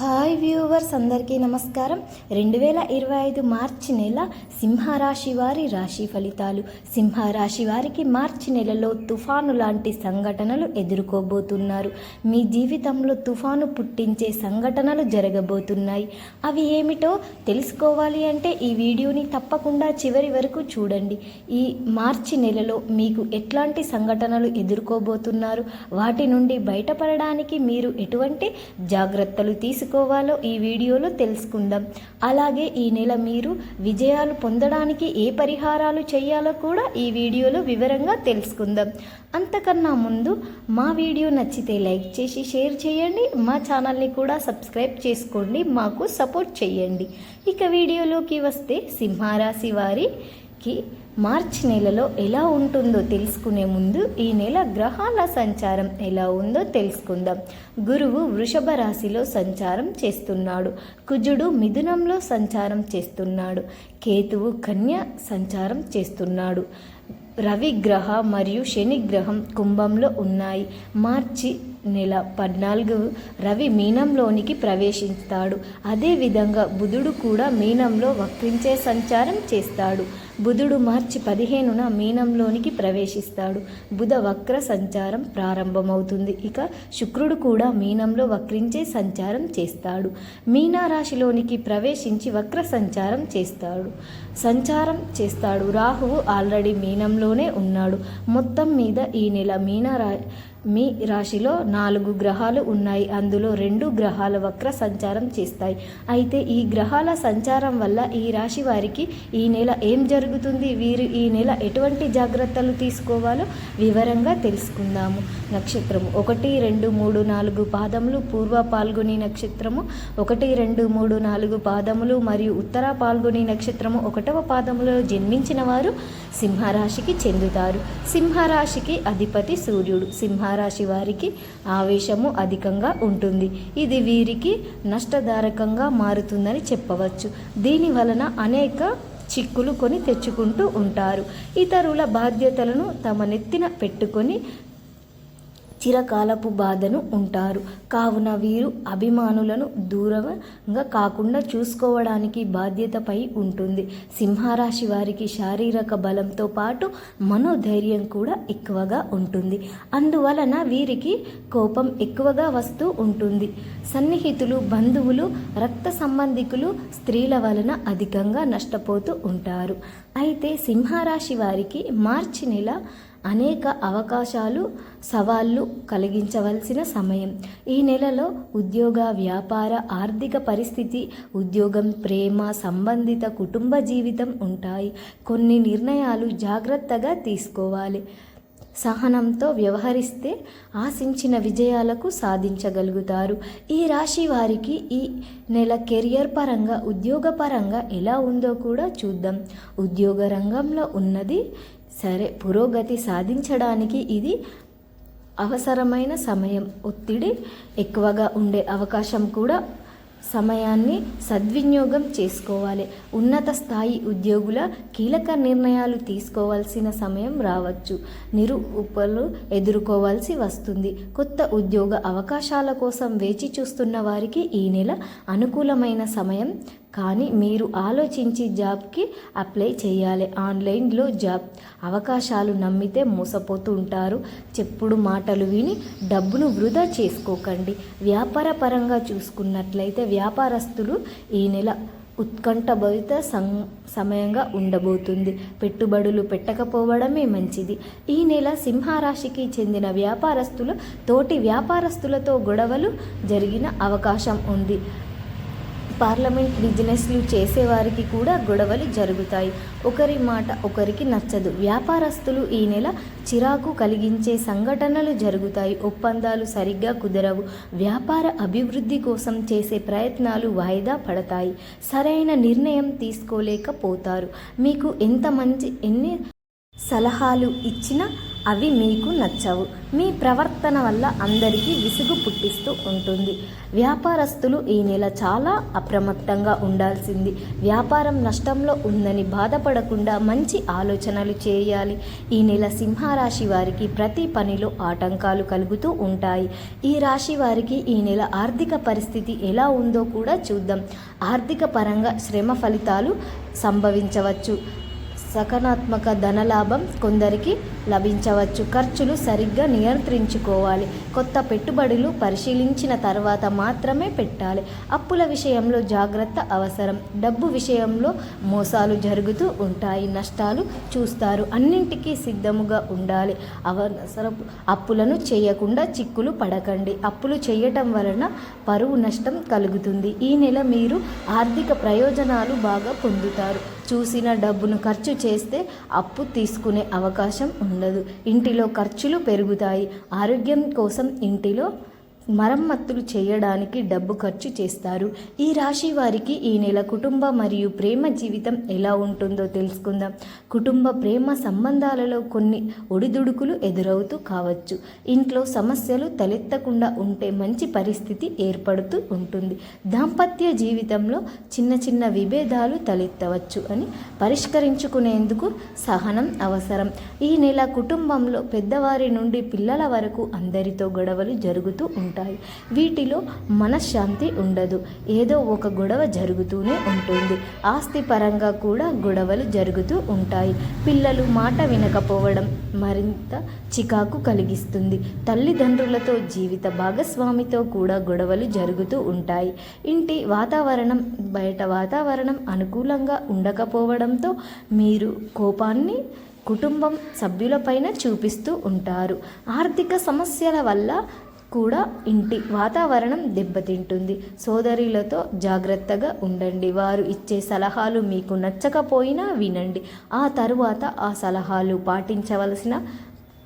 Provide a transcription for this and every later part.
Hi viewers అందరికీ నమస్కారం. రెండు వేల ఇరవై ఐదు మార్చి నెల సింహరాశి వారి రాశి ఫలితాలు. సింహరాశి వారికి మార్చి నెలలో తుఫాను లాంటి సంఘటనలు ఎదుర్కోబోతున్నారు. మీ జీవితంలో తుఫాను పుట్టించే సంఘటనలు జరగబోతున్నాయి. అవి ఏమిటో తెలుసుకోవాలి అంటే ఈ వీడియోని తప్పకుండా చివరి వరకు చూడండి. ఈ మార్చి నెలలో మీకు ఎట్లాంటి సంఘటనలు ఎదుర్కోబోతున్నారు? వాటి నుండి బయటపడడానికి మీరు ఎటువంటి జాగ్రత్తలు తీసుకోవాలో ఈ వీడియోలో తెలుసుకుందాం. అలాగే ఈ నెల మీరు విజయాలు పొందడానికి ఏ పరిహారాలు చేయాలో కూడా ఈ వీడియోలో వివరంగా తెలుసుకుందాం. అంతకన్నా ముందు మా వీడియో నచ్చితే లైక్ చేసి షేర్ చేయండి. మా ఛానల్ని కూడా సబ్స్క్రైబ్ చేసుకోండి. మాకు సపోర్ట్ చేయండి. ఇక వీడియోలోకి వస్తే సింహారాశి కి మార్చి నెలలో ఎలా ఉంటుందో తెలుసుకునే ముందు ఈ నెల గ్రహాల సంచారం ఎలా ఉందో తెలుసుకుందాం. గురువు వృషభ రాశిలో సంచారం చేస్తున్నాడు. కుజుడు మిథునంలో సంచారం చేస్తున్నాడు. కేతువు కన్య సంచారం చేస్తున్నాడు. రవి గ్రహ మరియు శని గ్రహం కుంభంలో ఉన్నాయి. మార్చి నెల పద్నాలుగు రవి మీనంలోనికి ప్రవేశిస్తాడు. అదేవిధంగా బుధుడు కూడా మీనంలో వక్రించే సంచారం చేస్తాడు. బుధుడు మార్చి పదిహేనున మీనంలోనికి ప్రవేశిస్తాడు. బుధ వక్ర సంచారం ప్రారంభమవుతుంది. ఇక శుక్రుడు కూడా మీనంలో వక్రించే సంచారం చేస్తాడు. మీనారాశిలోనికి ప్రవేశించి వక్ర సంచారం చేస్తాడు. సంచారం చేస్తాడు. రాహువు ఆల్రెడీ మీనంలోనే ఉన్నాడు. మొత్తం మీద ఈ నెల మీనారా మీ రాశిలో నాలుగు గ్రహాలు ఉన్నాయి. అందులో రెండు గ్రహాల వక్ర సంచారం చేస్తాయి. అయితే ఈ గ్రహాల సంచారం వల్ల ఈ రాశి వారికి ఈ నెల ఏం జరుగుతుంది? వీరు ఈ నెల ఎటువంటి జాగ్రత్తలు తీసుకోవాలో వివరంగా తెలుసుకుందాము. నక్షత్రము ఒకటి రెండు మూడు నాలుగు పాదములు పూర్వ పాల్గొని నక్షత్రము ఒకటి రెండు మూడు నాలుగు పాదములు మరియు ఉత్తర పాల్గొని నక్షత్రము ఒకటవ పాదములో జన్మించిన వారు సింహరాశికి చెందుతారు. సింహరాశికి అధిపతి సూర్యుడు. సింహ సింహరాశి వారికి ఆవేశము అధికంగా ఉంటుంది. ఇది వీరికి నష్టదారకంగా మారుతుందని చెప్పవచ్చు. దీని వలన అనేక చిక్కులు కొని తెచ్చుకుంటూ ఉంటారు. ఇతరుల బాధ్యతలను తమ నెత్తిన పెట్టుకొని చిరకాలపు బాధను ఉంటారు. కావున వీరు అభిమానులను దూరంగా కాకుండా చూసుకోవడానికి బాధ్యతపై ఉంటుంది. సింహరాశి వారికి శారీరక బలంతో పాటు మనోధైర్యం కూడా ఎక్కువగా ఉంటుంది. అందువలన వీరికి కోపం ఎక్కువగా వస్తూ ఉంటుంది. సన్నిహితులు బంధువులు రక్త సంబంధికులు స్త్రీల వలన అధికంగా నష్టపోతూ ఉంటారు. అయితే సింహరాశి వారికి మార్చి నెల అనేక అవకాశాలు సవాళ్ళు కలిగించవలసిన సమయం. ఈ నెలలో ఉద్యోగ వ్యాపార ఆర్థిక పరిస్థితి ఉద్యోగం ప్రేమ సంబంధిత కుటుంబ జీవితం ఉంటాయి. కొన్ని నిర్ణయాలు జాగ్రత్తగా తీసుకోవాలి. సహనంతో వ్యవహరిస్తే ఆశించిన విజయాలకు సాధించగలుగుతారు. ఈ రాశి వారికి ఈ నెల కెరియర్ పరంగా ఉద్యోగపరంగా ఎలా ఉందో కూడా చూద్దాం. ఉద్యోగ రంగంలో ఉన్నది సరే పురోగతి సాధించడానికి ఇది అవసరమైన సమయం. ఒత్తిడి ఎక్కువగా ఉండే అవకాశం కూడా సమయాన్ని సద్వినియోగం చేసుకోవాలి. ఉన్నత స్థాయి ఉద్యోగుల కీలక నిర్ణయాలు తీసుకోవాల్సిన సమయం రావచ్చు. నిరూపలు ఎదుర్కోవాల్సి వస్తుంది. కొత్త ఉద్యోగ అవకాశాల కోసం వేచి చూస్తున్న వారికి ఈ నెల అనుకూలమైన సమయం కానీ మీరు ఆలోచించి జాబ్కి అప్లై చేయాలి. ఆన్లైన్లో జాబ్ అవకాశాలు నమ్మితే మోసపోతూ ఉంటారు చెప్పుడు మాటలు విని డబ్బును వృధా చేసుకోకండి. వ్యాపార పరంగా చూసుకున్నట్లయితే వ్యాపారస్తులు ఈ నెల ఉత్కంఠభరిత సం సమయంగా ఉండబోతుంది. పెట్టుబడులు పెట్టకపోవడమే మంచిది. ఈ నెల సింహరాశికి చెందిన వ్యాపారస్తులు తోటి వ్యాపారస్తులతో గొడవలు జరిగిన అవకాశం ఉంది. పార్లమెంట్ బిజినెస్లు చేసేవారికి కూడా గొడవలు జరుగుతాయి. ఒకరి మాట ఒకరికి నచ్చదు. వ్యాపారస్తులు ఈ నెల చిరాకు కలిగించే సంఘటనలు జరుగుతాయి. ఒప్పందాలు సరిగ్గా కుదరవు. వ్యాపార అభివృద్ధి కోసం చేసే ప్రయత్నాలు వాయిదా పడతాయి. సరైన నిర్ణయం తీసుకోలేకపోతారు. మీకు ఎంత మంచి ఎన్ని సలహాలు ఇచ్చినా అవి మీకు నచ్చవు. మీ ప్రవర్తన వల్ల అందరికీ విసుగు పుట్టిస్తూ ఉంటుంది. వ్యాపారస్తులు ఈ నెల చాలా అప్రమత్తంగా ఉండాల్సింది. వ్యాపారం నష్టంలో ఉందని బాధపడకుండా మంచి ఆలోచనలు చేయాలి. ఈ నెల సింహరాశి వారికి ప్రతి పనిలో ఆటంకాలు కలుగుతూ ఉంటాయి. ఈ రాశి వారికి ఈ నెల ఆర్థిక పరిస్థితి ఎలా ఉందో కూడా చూద్దాం. ఆర్థిక పరంగా శ్రమ ఫలితాలు సంభవించవచ్చు. సకారాత్మక ధనలాభం కొందరికి లభించవచ్చు. ఖర్చులు సరిగ్గా నియంత్రించుకోవాలి. కొత్త పెట్టుబడులు పరిశీలించిన తర్వాత మాత్రమే పెట్టాలి. అప్పుల విషయంలో జాగ్రత్త అవసరం. డబ్బు విషయంలో మోసాలు జరుగుతూ ఉంటాయి. నష్టాలు చూస్తారు. అన్నింటికీ సిద్ధముగా ఉండాలి. అవసరపు అప్పులను చేయకుండా చిక్కులు పడకండి. అప్పులు చేయటం వలన పరువు నష్టం కలుగుతుంది. ఈ నెల మీరు ఆర్థిక ప్రయోజనాలు బాగా పొందుతారు. చూసిన డబ్బును ఖర్చు చేస్తే అప్పు తీసుకునే అవకాశం ఉండదు. ఇంటిలో ఖర్చులు పెరుగుతాయి. ఆరోగ్యం కోసం ఇంటిలో మరమ్మతులు చేయడానికి డబ్బు ఖర్చు చేస్తారు. ఈ రాశి వారికి ఈ నెల కుటుంబ మరియు ప్రేమ జీవితం ఎలా ఉంటుందో తెలుసుకుందాం. కుటుంబ ప్రేమ సంబంధాలలో కొన్ని ఒడిదుడుకులు ఎదురవుతూ కావచ్చు. ఇంట్లో సమస్యలు తలెత్తకుండా ఉంటే మంచి పరిస్థితి ఏర్పడుతూ ఉంటుంది. దాంపత్య జీవితంలో చిన్న చిన్న విభేదాలు తలెత్తవచ్చు అని పరిష్కరించుకునేందుకు సహనం అవసరం. ఈ నెల కుటుంబంలో పెద్దవారి నుండి పిల్లల వరకు అందరితో గొడవలు జరుగుతూ ఉంటాయి. వీటిలో మనశ్శాంతి ఉండదు. ఏదో ఒక గొడవ జరుగుతూనే ఉంటుంది. ఆస్తి పరంగా కూడా గొడవలు జరుగుతూ ఉంటాయి. పిల్లలు మాట వినకపోవడం మరింత చికాకు కలిగిస్తుంది. తల్లిదండ్రులతో జీవిత భాగస్వామితో కూడా గొడవలు జరుగుతూ ఉంటాయి. ఇంటి వాతావరణం బయట వాతావరణం అనుకూలంగా ఉండకపోవడంతో మీరు కోపాన్ని కుటుంబం సభ్యులపైన చూపిస్తూ ఉంటారు. ఆర్థిక సమస్యల వల్ల కూడా ఇంటి వాతావరణం దెబ్బతింటుంది. సోదరులతో జాగ్రత్తగా ఉండండి. వారు ఇచ్చే సలహాలు మీకు నచ్చకపోయినా వినండి. ఆ తరువాత ఆ సలహాలు పాటించవలసిన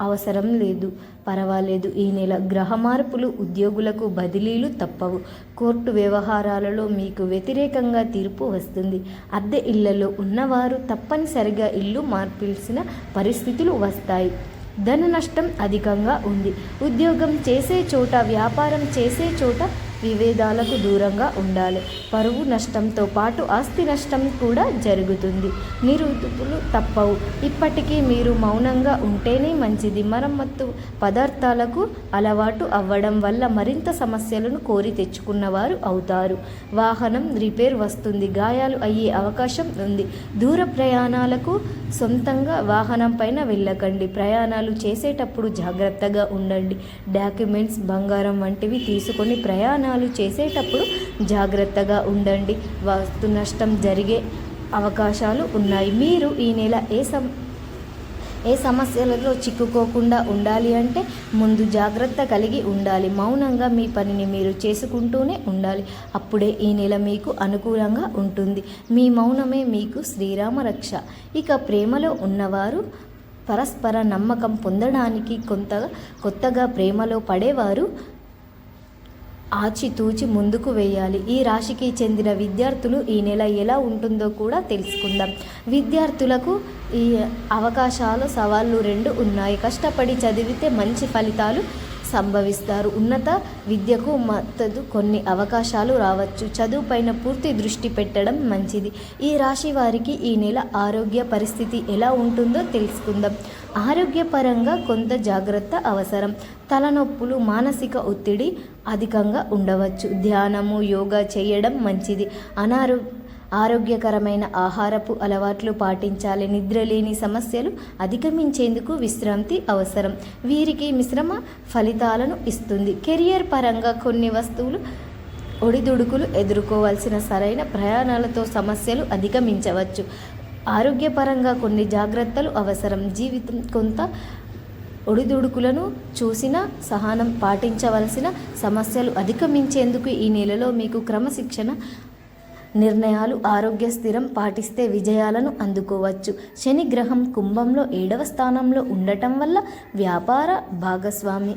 అవసరం లేదు. పర్వాలేదు. ఈ నెల గ్రహ మార్పులు ఉద్యోగులకు బదిలీలు తప్పవు. కోర్టు వ్యవహారాలలో మీకు వ్యతిరేకంగా తీర్పు వస్తుంది. అద్దె ఇళ్ళలో ఉన్నవారు తప్పనిసరిగా ఇల్లు మార్పిల్సిన పరిస్థితులు వస్తాయి. ధన నష్టం అధికంగా ఉంది. ఉద్యోగం చేసే చోట వ్యాపారం చేసే చోట విభేదాలకు దూరంగా ఉండాలి. పరువు నష్టంతో పాటు ఆస్తి నష్టం కూడా జరుగుతుంది. నిరుదుపులు తప్పవు. ఇప్పటికీ మీరు మౌనంగా ఉంటేనే మంచిది. మరమ్మత్తు పదార్థాలకు అలవాటు అవ్వడం వల్ల మరింత సమస్యలను కోరి తెచ్చుకున్నవారు అవుతారు. వాహనం రిపేర్ వస్తుంది. గాయాలు అయ్యే అవకాశం ఉంది. దూర ప్రయాణాలకు సొంతంగా వాహనం పైన వెళ్ళకండి. ప్రయాణాలు చేసేటప్పుడు జాగ్రత్తగా ఉండండి. డాక్యుమెంట్స్ బంగారం వంటివి తీసుకొని ప్రయాణాలు చేసేటప్పుడు జాగ్రత్తగా ఉండండి. వస్తు నష్టం జరిగే అవకాశాలు ఉన్నాయి. మీరు ఈ నెల ఏ సం ఏ సమస్యలలో చిక్కుకోకుండా ఉండాలి అంటే ముందు జాగ్రత్త కలిగి ఉండాలి. మౌనంగా మీ పనిని మీరు చేసుకుంటూనే ఉండాలి. అప్పుడే ఈ నెల మీకు అనుకూలంగా ఉంటుంది. మీ మౌనమే మీకు శ్రీరామ రక్ష. ఇక ప్రేమలో ఉన్నవారు పరస్పర నమ్మకం పొందడానికి కొంత కొత్తగా ప్రేమలో పడేవారు ఆచితూచి ముందుకు వేయాలి. ఈ రాశికి చెందిన విద్యార్థులు ఈ నెల ఎలా ఉంటుందో కూడా తెలుసుకుందాం. విద్యార్థులకు ఈ అవకాశాలు సవాళ్ళు రెండు ఉన్నాయి. కష్టపడి చదివితే మంచి ఫలితాలు సంభవిస్తారు. ఉన్నత విద్యకు మద్దతు కొన్ని అవకాశాలు రావచ్చు. చదువుపైన పూర్తి దృష్టి పెట్టడం మంచిది. ఈ రాశి వారికి ఈ నెల ఆరోగ్య పరిస్థితి ఎలా ఉంటుందో తెలుసుకుందాం. ఆరోగ్యపరంగా కొంత జాగ్రత్త అవసరం. తలనొప్పులు మానసిక ఒత్తిడి అధికంగా ఉండవచ్చు. ధ్యానము యోగా చేయడం మంచిది. అనారో ఆరోగ్యకరమైన ఆహారపు అలవాట్లు పాటించాలి. నిద్రలేని సమస్యలు అధిగమించేందుకు విశ్రాంతి అవసరం. వీరికి మిశ్రమ ఫలితాలను ఇస్తుంది. కెరియర్ పరంగా కొన్ని వస్తువులు ఒడిదుడుకులు ఎదుర్కోవాల్సిన సరైన ప్రయాణాలతో సమస్యలు అధిగమించవచ్చు. ఆరోగ్యపరంగా కొన్ని జాగ్రత్తలు అవసరం. జీవితం కొంత ఒడిదుడుకులను చూసిన సహనం పాటించవలసిన సమస్యలు అధిగమించేందుకు ఈ నెలలో మీకు క్రమశిక్షణ నిర్ణయాలు ఆరోగ్య స్థిరం పాటిస్తే విజయాలను అందుకోవచ్చు. శని గ్రహం కుంభంలో ఏడవ స్థానంలో ఉండటం వల్ల వ్యాపార భాగస్వామి.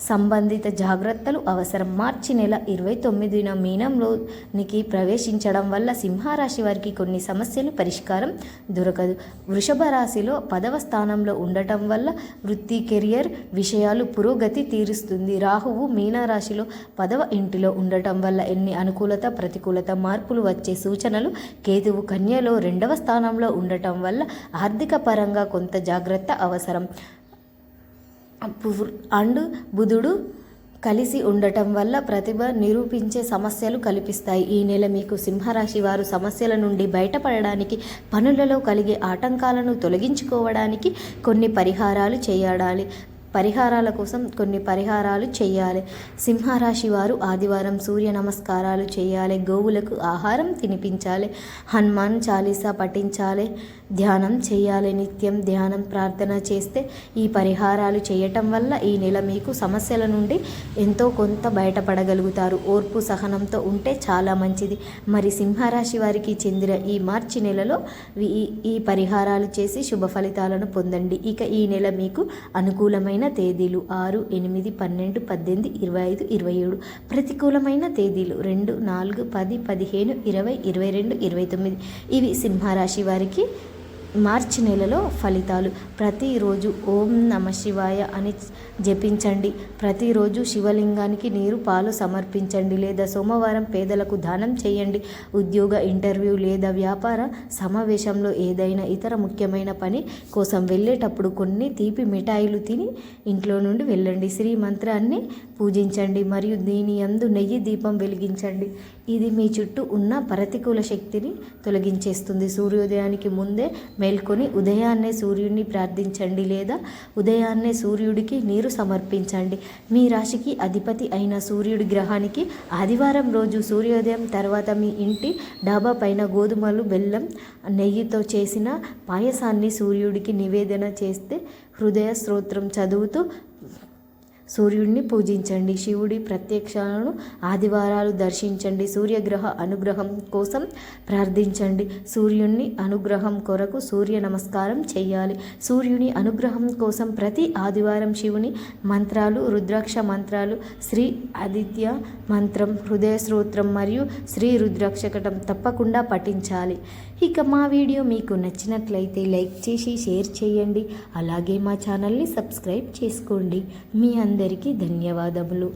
సంబంధిత జాగ్రత్తలు అవసరం. మార్చి నెల ఇరవై తొమ్మిదిన మీనంలోనికి ప్రవేశించడం వల్ల సింహరాశి వారికి కొన్ని సమస్యలు పరిష్కారం దొరకదు. వృషభ రాశిలో పదవ స్థానంలో ఉండటం వల్ల వృత్తి కెరియర్ విషయాలు పురోగతి తీరుస్తుంది. రాహువు మీనరాశిలో పదవ ఇంటిలో ఉండటం వల్ల ఎన్ని అనుకూలత ప్రతికూలత మార్పులు వచ్చే సూచనలు? కేతువు కన్యలో రెండవ స్థానంలో ఉండటం వల్ల ఆర్థిక పరంగా కొంత జాగ్రత్త అవసరం. అండ్ బుధుడు కలిసి ఉండటం వల్ల ప్రతిభ నిరూపించే సమస్యలు కల్పిస్తాయి. ఈ నెల మీకు సింహరాశి వారు సమస్యల నుండి బయటపడడానికి పనులలో కలిగే ఆటంకాలను తొలగించుకోవడానికి కొన్ని పరిహారాలు చేయాలి పరిహారాల కోసం కొన్ని పరిహారాలు చేయాలి. సింహరాశి వారు ఆదివారం సూర్య నమస్కారాలు చేయాలి. గోవులకు ఆహారం తినిపించాలి. హనుమాన్ చాలీసా పఠించాలి. ధ్యానం చేయాలి నిత్యం ధ్యానం ప్రార్థన చేస్తే ఈ పరిహారాలు చేయటం వల్ల ఈ నెల మీకు సమస్యల నుండి ఎంతో కొంత బయటపడగలుగుతారు. ఓర్పు సహనంతో ఉంటే చాలా మంచిది. మరి సింహరాశి వారికి చెందిన ఈ మార్చి నెలలో ఈ పరిహారాలు చేసి శుభ ఫలితాలను పొందండి. ఇక ఈ నెల మీకు అనుకూలమైన తేదీలు ఆరు ఎనిమిది పన్నెండు పద్దెనిమిది ఇరవై ఐదు ఇరవై ఏడు. ప్రతికూలమైన తేదీలు రెండు నాలుగు పది పదిహేను ఇరవై ఇరవై రెండు ఇరవై తొమ్మిది. ఇవి సింహరాశి వారికి మార్చి నెలలో ఫలితాలు. ప్రతిరోజు ఓం నమ శివాయ అని జపించండి. ప్రతిరోజు శివలింగానికి నీరు పాలు సమర్పించండి లేదా సోమవారం పేదలకు దానం చేయండి. ఉద్యోగ ఇంటర్వ్యూ లేదా వ్యాపార సమావేశంలో ఏదైనా ఇతర ముఖ్యమైన పని కోసం వెళ్ళేటప్పుడు కొన్ని తీపి మిఠాయిలు తిని ఇంట్లో నుండి వెళ్ళండి. శ్రీ మంత్రాన్ని పూజించండి మరియు దీని యందు నెయ్యి దీపం వెలిగించండి. ఇది మీ చుట్టూ ఉన్న ప్రతికూల శక్తిని తొలగించేస్తుంది. సూర్యోదయానికి ముందే మేల్కొని ఉదయాన్నే సూర్యుడిని ప్రార్థించండి లేదా ఉదయాన్నే సూర్యుడికి నీరు సమర్పించండి. మీ రాశికి అధిపతి అయిన సూర్యుడి గ్రహానికి ఆదివారం రోజు సూర్యోదయం తర్వాత మీ ఇంటి డాబా పైన గోధుమలు బెల్లం నెయ్యితో చేసిన పాయసాన్ని సూర్యుడికి నివేదన చేస్తే హృదయ స్తోత్రం చదువుతూ సూర్యుడిని పూజించండి. శివుడి ప్రత్యక్షాలను ఆదివారాలు దర్శించండి. సూర్యగ్రహ అనుగ్రహం కోసం ప్రార్థించండి. సూర్యుని అనుగ్రహం కొరకు సూర్య నమస్కారం చేయాలి. సూర్యుని అనుగ్రహం కోసం ప్రతి ఆదివారం శివుని మంత్రాలు రుద్రాక్ష మంత్రాలు శ్రీ ఆదిత్య మంత్రం హృదయ స్తోత్రం మరియు శ్రీ రుద్రాక్షకటం తప్పకుండా పఠించాలి. ఇక మా వీడియో మీకు నచ్చినట్లయితే లైక్ చేసి షేర్ చేయండి. అలాగే మా ఛానల్ని సబ్స్క్రైబ్ చేసుకోండి. మీ అందరికీ ధన్యవాదములు.